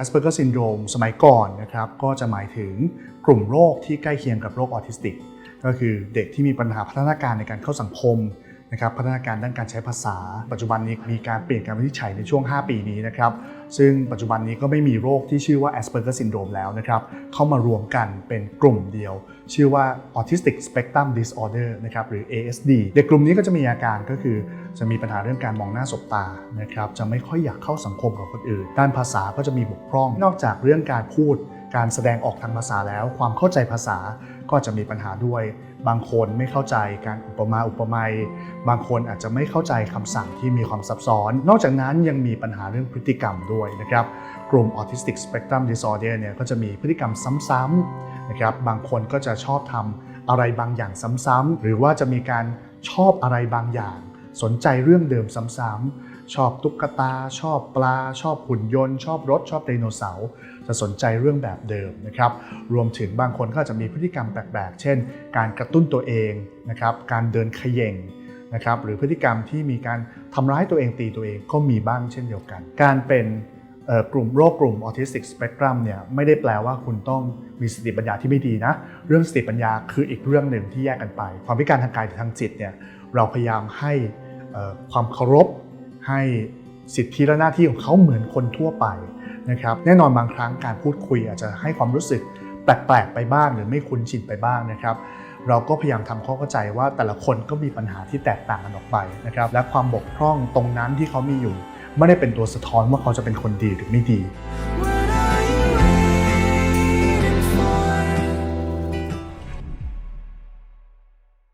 Asperger syndrome สมัยก่อนนะครับก็จะหมายถึงกลุ่มโรคที่ใกล้เคียงกับโรคออทิสติก ก็คือเด็กที่มีปัญหาพัฒนาการในการเข้าสังคมนะครับพัฒนาการด้านการใช้ภาษา ปัจจุบันนี้มีการเปลี่ยนการวินิจฉัยในช่วง 5 ปีนี้นะครับซึ่งปัจจุบันนี้ก็ไม่มีโรคที่ชื่อว่า Asperger syndrome แล้วนะครับเข้ามารวมกันเป็นกลุ่มเดียว ชื่อว่า Autistic Spectrum Disorder นะครับหรือ ASD เด็กกลุ่มนี้ก็จะมีอาการก็คือ จะมีปัญหาเรื่องการมองหน้าสบตานะครับจะไม่ค่อยอยากเข้าสังคมกับคนอื่น ด้านภาษาก็จะมีบกพร่อง นอกจากเรื่องการพูด การแสดงออกทางภาษาแล้ว ความเข้าใจภาษาก็จะมีปัญหาด้วย บางคนไม่เข้าใจการอุปมาอุปไมยบางคนอาจจะไม่เข้าใจคำสั่งที่มีความซับซ้อน นอกจากนั้นยังมีปัญหาเรื่องพฤติกรรมด้วยนะครับกลุ่ม Autistic Spectrum Disorder เนี่ยก็จะมีพฤติกรรมซ้ำๆนะครับบางคนก็จะชอบทำอะไรบางอย่างซ้ำๆหรือว่าจะมีการชอบอะไรบางอย่าง สนใจเรื่องเดิมซ้ำๆชอบตุ๊กตา ชอบปลา ชอบหุ่นยนต์ ชอบรถ ชอบไดโนเสาร์จะสนใจเรื่องแบบเดิมนะครับรวมถึงบางคนก็จะมีพฤติกรรมแปลกๆ เช่น การกระตุ้นตัวเองนะครับการเดินขย่งนะครับหรือพฤติกรรมที่มีการทำร้ายตัวเองตีตัวเองก็มีบ้างเช่นเดียวกัน การเป็นกลุ่มโรคกลุ่มออทิสติกสเปกตรัมเนี่ยไม่ได้แปลว่าคุณต้องมีสติปัญญาที่ไม่ดีนะ เรื่องสติปัญญาคืออีกเรื่องหนึ่งที่แยกกันไป ความพิการทางกายหรือทางจิตเนี่ยเราพยายามให้ ความเคารพให้สิทธิและหน้าที่ของเขาเหมือนคนทั่วไปนะครับแน่นอนบางครั้งการพูดคุยอาจจะให้ความรู้สึกแปลกๆไปบ้าง หรือไม่คุ้นชินไปบ้างนะครับ เราก็พยายามทำความเข้าใจว่าแต่ละคนก็มีปัญหาที่แตกต่างกันออกไปนะครับและความบกพร่องตรงนั้นที่เขามีอยู่ ไม่ได้เป็นตัวสะท้อนว่าเขาจะเป็นคนดีหรือไม่ดี